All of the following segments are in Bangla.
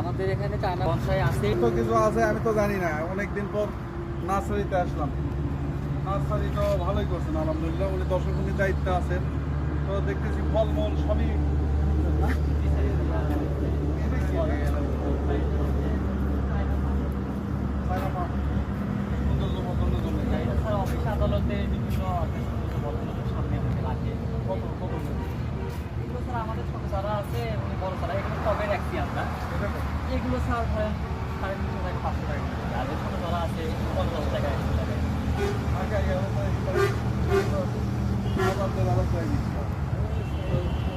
আমাদের এখানে চায়না বনসাই আছে। তো কিছু আছে আমি তো জানি না। অনেকদিন পর নার্সারিতে আসলাম। নার্সারি তো ভালোই করছেন আলহামদুলিল্লাহ। উনি দর্শকনির দায়িত্বে আছেন। তো দেখতেছি ফলমূল সবই না? এটা কি? China palm. সৌন্দর্য পছন্দের জন্য। এটা ছাড়া অফিস আদালতে বিভিন্ন অফিস বড়গুলোর সামনে আমাকে লাগে কত কত করে? এগুলো স্যার আমাদের ছোট চারা আছে এবং বড় কবে রাখছি আমরা। এগুলো স্যার ধরেন সাড়ে তিনশো থেকে পাঁচশো টাকা আর ছোট চারা আছে পঞ্চাশ টাকা একশো টাকা।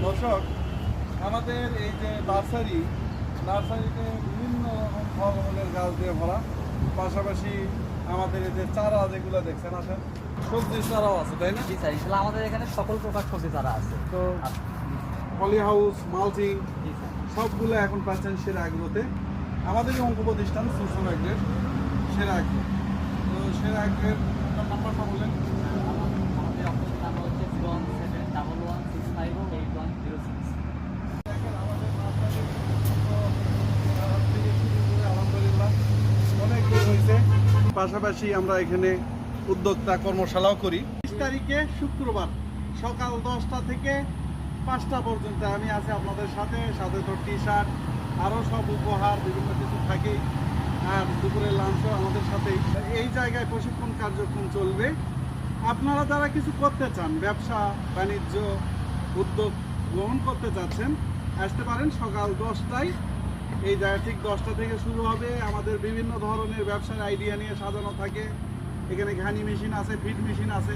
দর্শক আমাদের এই যে নার্সারি নার্সারিতে বিভিন্ন রকম ফলমূলের গাছ দিয়ে ভরা। পাশাপাশি আমাদের এই যে চারা যেগুলো দেখছেন আসেন সবজির চারাও আছে তাই না? জি স্যার আমাদের এখানে সকল প্রকার সবজি চারা আছে। তো পলি হাউস মালচিং জি স্যার। সবগুলো এখন পাচ্ছেন সেরা আগ্রোতে আমাদেরই অঙ্ক প্রতিষ্ঠান সুসম অ্যাগ্রের সেরা আগ্রো তো সেরা আগ্রের নাম্বারটা আমাদের আমাদের অনেক পাশাপাশি আমরা এখানে উদ্যোক্তা কর্মশালাও করি। বিশ তারিখে শুক্রবার সকাল দশটা থেকে পাঁচটা পর্যন্ত আমি আছি আপনাদের সাথে সাথে তো টি শার্ট আরও সব উপহার, বিভিন্ন কিছু থাকেই। আর দুপুরের লাঞ্চও আমাদের সাথে এই জায়গায় প্রশিক্ষণ কার্যক্রম চলবে। আপনারা যারা কিছু করতে চান, ব্যবসা, বাণিজ্য, উদ্যোগ গ্রহণ করতে চাচ্ছেন, আসতে পারেন সকাল দশটায়। এই জায়গা ঠিক দশটা থেকে শুরু হবে। আমাদের বিভিন্ন ধরনের ব্যবসার আইডিয়া নিয়ে সাজানো থাকে। এখানে ঘানি মেশিন আছে ফিড মেশিন আছে।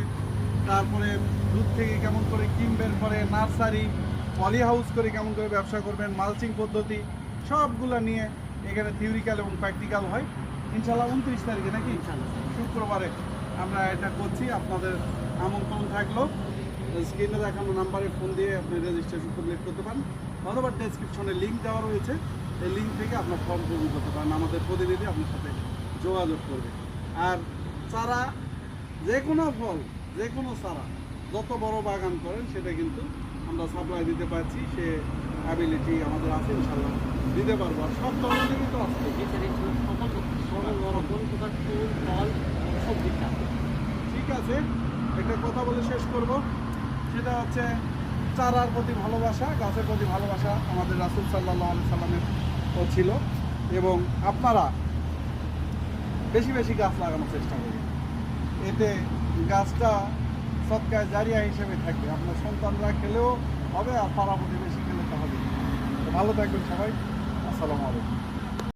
তারপরে দুধ থেকে কেমন করে কিনবেন পরে নার্সারি পলি হাউস করে কেমন করে ব্যবসা করবেন মালচিং পদ্ধতি সবগুলো নিয়ে এখানে থিওরিক্যাল এবং প্র্যাকটিক্যাল হয়। ইনশাল্লাহ উনত্রিশ তারিখে নাকি? শুক্রবারে আমরা এটা করছি আপনাদের আমন্ত্রণ থাকল। স্ক্রিনে দেখানো নাম্বারে ফোন দিয়ে আপনি রেজিস্ট্রেশন কমপ্লিট করতে পারেন। অথবা ডেসক্রিপশনে লিঙ্ক দেওয়া রয়েছে। এই লিঙ্ক থেকে আপনার ফর্ম পূরণ করতে পারেন। আমাদের প্রতিনিধি আপনার সাথে যোগাযোগ করবে। আর তারা যে কোনো ফল যে কোনো চারা যত বড় বাগান করেন সেটা কিন্তু আমরা সাপ্লাই দিতে পারছি সে অ্যাবিলিটি আমাদের আছে ইনশাল্লাহ দিতে পারব। আর সব ধরনের কিন্তু আছে। ঠিক আছে একটা কথা বলে শেষ করব। সেটা হচ্ছে চারার প্রতি ভালোবাসা গাছের প্রতি ভালোবাসা আমাদের রাসুল সাল্লাহ আলি সাল্লামের ছিল। এবং আপনারা বেশি বেশি গাছ লাগানোর চেষ্টা করবেন এতে গাছটা সৎকায় জারিয়া হিসেবে থাকবে আপনার সন্তানরা খেলেও হবে আর পাড়া প্রতিবেশী খেলে তো হবে ভালো থাকবেন সবাই। আসসালামু আলাইকুম।